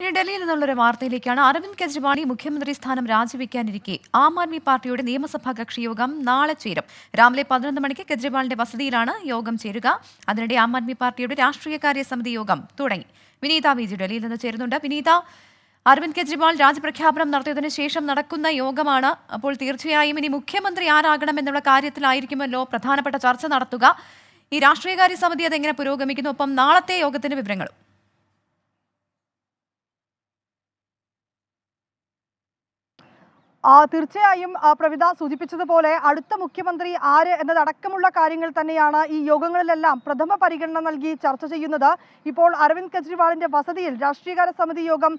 ഇനി ഡൽഹിയിൽ നിന്നുള്ളൊരു വാർത്തയിലേക്കാണ്. അരവിന്ദ് കെജ്രിവാളി മുഖ്യമന്ത്രി സ്ഥാനം രാജിവെക്കാനിരിക്കെ. ആം ആദ്മി പാർട്ടിയുടെ നിയമസഭാ കക്ഷി യോഗം നാളെ ചേരും. രാവിലെ പതിനൊന്ന് മണിക്ക് കെജ്രിവാളിന്റെ വസതിയിലാണ് യോഗം ചേരുക. അതിനിടെ ആം ആദ്മി പാർട്ടിയുടെ രാഷ്ട്രീയകാര്യ സമിതി യോഗം തുടങ്ങി. വിനീത വിജി ഡൽഹിയിൽ നിന്ന് ചേരുന്നുണ്ട്. വിനീത അരവിന്ദ് കെജ്രിവാൾ രാജ്യപ്രഖ്യാപനം നടത്തിയതിനു ശേഷം നടക്കുന്ന യോഗമാണ്. അപ്പോൾ തീർച്ചയായും ഇനി മുഖ്യമന്ത്രി ആരാകണം എന്നുള്ള കാര്യത്തിലായിരിക്കുമല്ലോ പ്രധാനപ്പെട്ട ചർച്ച നടത്തുക. ഈ രാഷ്ട്രീയകാര്യ സമിതി അതെങ്ങനെ പുരോഗമിക്കുന്നു? ഒപ്പം നാളത്തെ യോഗത്തിന്റെ വിവരങ്ങളും. തീർച്ചയായും ആ, പ്രവിത സൂചിപ്പിച്ചതുപോലെ അടുത്ത മുഖ്യമന്ത്രി ആര് എന്നതടക്കമുള്ള കാര്യങ്ങൾ തന്നെയാണ് ഈ യോഗങ്ങളിലെല്ലാം പ്രഥമ പരിഗണന നൽകി ചർച്ച ചെയ്യുന്നത്. ഇപ്പോൾ അരവിന്ദ് കെജ്രിവാളിന്റെ വസതിയിൽ രാഷ്ട്രീയകാര സമിതി യോഗം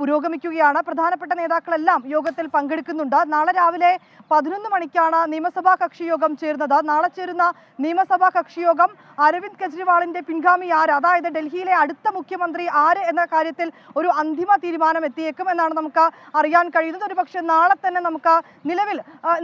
പുരോഗമിക്കുകയാണ്. പ്രധാനപ്പെട്ട നേതാക്കളെല്ലാം യോഗത്തിൽ പങ്കെടുക്കുന്നുണ്ട്. നാളെ രാവിലെ പതിനൊന്ന് മണിക്കാണ് നിയമസഭാ കക്ഷി യോഗം ചേരുന്നത്. നാളെ ചേരുന്ന നിയമസഭാ കക്ഷി യോഗം അരവിന്ദ് കെജ്രിവാളിന്റെ പിൻഗാമി ആര്? അതായത് ഡൽഹിയിലെ അടുത്ത മുഖ്യമന്ത്രി ആര് എന്ന കാര്യത്തിൽ ഒരു അന്തിമ തീരുമാനം എത്തിയേക്കും എന്നാണ് നമുക്ക് അറിയാൻ കഴിയുന്നത്. ഒരുപക്ഷെ നാളെ തന്നെ നമുക്ക് നിലവിൽ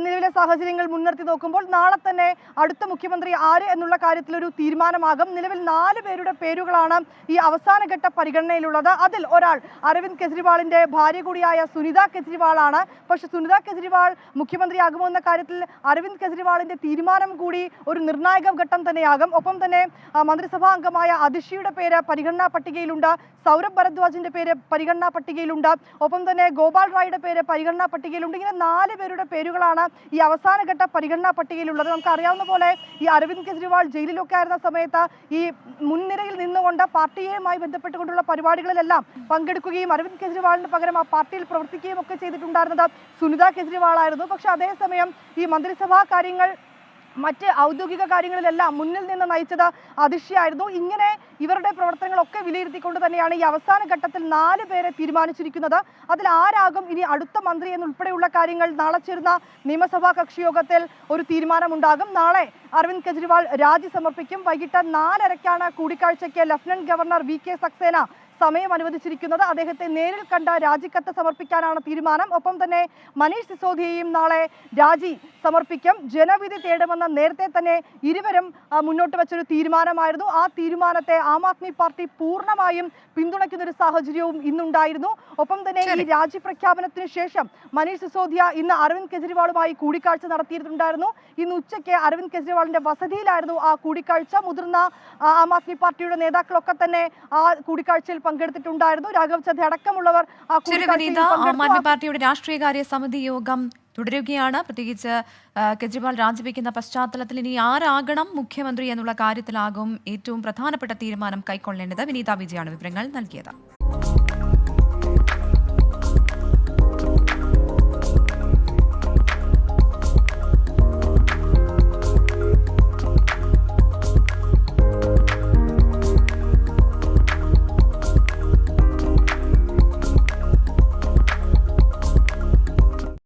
നിലവിലെ സാഹചര്യങ്ങൾ മുൻനിർത്തി നോക്കുമ്പോൾ നാളെ തന്നെ അടുത്ത മുഖ്യമന്ത്രി ആര് എന്നുള്ള കാര്യത്തിലൊരു തീരുമാനമാകും. നിലവിൽ നാല് പേരുടെ പേരുകളാണ് ഈ അവസാനഘട്ട പരിഗണനയിലുള്ളത്. അതിൽ ഒരാൾ അരവിന്ദ് കെജ്രിവാളിന്റെ ഭാര്യ കൂടിയായ സുനിത കെജ്രിവാളാണ്. പക്ഷെ സുനിത കെജ്രിവാൾ മുഖ്യമന്ത്രിയാകുമോ എന്ന കാര്യത്തിൽ അരവിന്ദ് കെജ്രിവാളിന്റെ തീരുമാനം കൂടി ഒരു നിർണായക ഘട്ടം തന്നെയാകും. ഒപ്പം തന്നെ മന്ത്രിസഭാ അംഗമായ അതിഷിയുടെ പേര് പരിഗണനാ പട്ടികയിലുണ്ട്. സൗരഭ് ഭരദ്വാജിന്റെ പേര് പരിഗണനാ പട്ടികയിലുണ്ട്. ഒപ്പം തന്നെ ഗോപാൽ റായിയുടെ പേര് പരിഗണനാ പട്ടികയിലുണ്ട്. ഇങ്ങനെ നാല് പേരുടെ പേരുകളാണ് ഈ അവസാനഘട്ട പരിഗണനാ പട്ടികയിലുള്ളത്. നമുക്ക് അറിയാവുന്ന പോലെ ഈ അരവിന്ദ് കെജ്രിവാൾ ജയിലിലൊക്കെ ആയിരുന്ന സമയത്ത് ഈ മുൻനിരയിൽ നിന്നുകൊണ്ട് പാർട്ടിയുമായി ബന്ധപ്പെട്ടുകൊണ്ടുള്ള പരിപാടികളിലെല്ലാം പങ്കെടുക്കുകയും അരവിന്ദ് കെജ്രിവാളിന് പകരം ആ പാർട്ടിയിൽ പ്രവർത്തിക്കുകയും ഒക്കെ ചെയ്തിട്ടുണ്ടായിരുന്നത് സുനിത കെജ്രിവാൾ ആയിരുന്നു പക്ഷെ അതേസമയം ഈ മന്ത്രിസഭാ കാര്യങ്ങൾ മറ്റ് ഔദ്യോഗിക കാര്യങ്ങളിലെല്ലാം മുന്നിൽ നിന്ന് നയിച്ചത് അതിശയായിരുന്നു. ഇങ്ങനെ ഇവരുടെ പ്രവർത്തനങ്ങളൊക്കെ വിലയിരുത്തിക്കൊണ്ട് തന്നെയാണ് ഈ അവസാന ഘട്ടത്തിൽ നാല് പേരെ തീരുമാനിച്ചിരിക്കുന്നത്. അതിൽ ആരാകും ഇനി അടുത്ത മന്ത്രി എന്നുൾപ്പെടെയുള്ള കാര്യങ്ങൾ നാളെ ചേരുന്ന നിയമസഭാ കക്ഷിയോഗത്തിൽ ഒരു തീരുമാനമുണ്ടാകും. നാളെ അരവിന്ദ് കെജ്രിവാൾ രാജി സമർപ്പിക്കും. വൈകിട്ട് നാലരയ്ക്കാണ് കൂടിക്കാഴ്ചയ്ക്ക് lieutenant governor V K Saxena സമയം അനുവദിച്ചിരിക്കുന്നത് അദ്ദേഹത്തെ നേരിൽ കണ്ട രാജിക്കത്ത് സമർപ്പിക്കാനാണ് തീരുമാനം. ഒപ്പം തന്നെ മനീഷ് സിസോദിയയും നാളെ രാജി സമർപ്പിക്കും. ജനവിധി തേടുമെന്ന് നേരത്തെ തന്നെ ഇരുവരും മുന്നോട്ട് വെച്ചൊരു തീരുമാനമായിരുന്നു. ആ തീരുമാനത്തെ ആം ആദ്മി പാർട്ടി പൂർണമായും പിന്തുണയ്ക്കുന്ന ഒരു സാഹചര്യവും ഇന്നുണ്ടായിരുന്നു. ഒപ്പം തന്നെ ഈ രാജി പ്രഖ്യാപനത്തിന് ശേഷം മനീഷ് സിസോദിയ ഇന്ന് അരവിന്ദ് കെജ്രിവാളുമായി കൂടിക്കാഴ്ച നടത്തിയിട്ടുണ്ടായിരുന്നു. ഇന്ന് ഉച്ചയ്ക്ക് അരവിന്ദ് കെജ്രിവാളിന്റെ വസതിയിലായിരുന്നു ആ കൂടിക്കാഴ്ച. മുതിർന്ന ആം ആദ്മി പാർട്ടിയുടെ നേതാക്കളൊക്കെ തന്നെ ആ കൂടിക്കാഴ്ചയിൽ പങ്കെടുത്തിട്ടുണ്ടായിരുന്നു. രാഘവ് ചദ്ധ അടക്കമുള്ളവർ ആ. ആദ്മി പാർട്ടിയുടെ രാഷ്ട്രീയകാര്യ സമിതി യോഗം തുടരുകയാണ്. പ്രത്യേകിച്ച് കെജ്രിവാൾ രാജിവെക്കുന്ന പശ്ചാത്തലത്തിൽ ഇനി ആരാകണം മുഖ്യമന്ത്രി എന്നുള്ള കാര്യത്തിലാകും ഏറ്റവും പ്രധാനപ്പെട്ട തീരുമാനം കൈക്കൊള്ളേണ്ടത്. വിനീത വിജയാണ് വിവരങ്ങൾ നൽകിയത്.